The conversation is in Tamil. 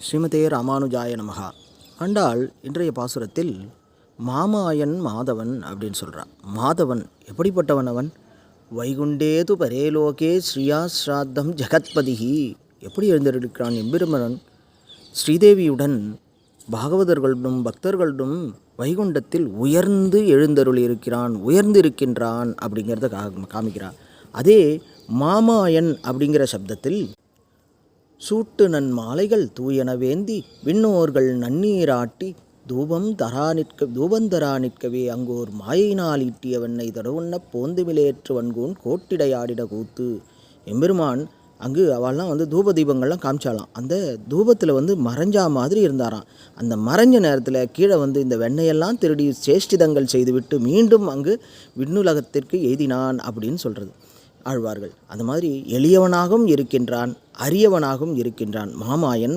ஸ்ரீமதே ராமானுஜாய நமகா ஆண்டாள் இன்றைய பாசுரத்தில் மாமாயன் மாதவன் அப்படின்னு சொல்கிறான் மாதவன் எப்படிப்பட்டவன் அவன்? வைகுண்டேது பரேலோகே ஸ்ரீயா ஸ்ராத்தம் ஜெகத்பதிகி எப்படி எழுந்திருக்கிறான் எம்பெருமனன் ஸ்ரீதேவியுடன் பாகவதர்களுடன் பக்தர்களுடன் வைகுண்டத்தில் உயர்ந்து எழுந்தருளியிருக்கிறான் உயர்ந்து இருக்கின்றான் அப்படிங்கிறத கா காமிக்கிறான். அதே மாமாயன் அப்படிங்கிற சப்தத்தில் சூட்டு நன் மாலைகள் தூயன வேந்தி விண்ணோர்கள் நன்னீராட்டி தூபம் தரா நிற்க தூபந்தரா நிற்கவே அங்கோர் மாயினால் ஈட்டிய வெண்ணை தடவுண்ண போந்துமிலேற்று வன்கூன் கோட்டிடையாடிட கூத்து. எம்பெருமான் அங்கு அவள்லாம் வந்து தூப தீபங்கள்லாம் காமிச்சாலாம். அந்த தூபத்தில் வந்து மறைஞ்சா மாதிரி இருந்தாராம். அந்த மறைஞ்ச நேரத்தில் கீழே வந்து இந்த வெண்ணையெல்லாம் திருடி சேஷ்டிதங்கள் செய்துவிட்டு மீண்டும் அங்கு விண்ணுலகத்திற்கு எய்தினான் அப்படின்னு சொல்கிறது ஆழ்வார்கள். அந்த மாதிரி எளியவனாகவும் இருக்கின்றான். அரியவனாகவும் இருக்கின்றான். மாமாயன்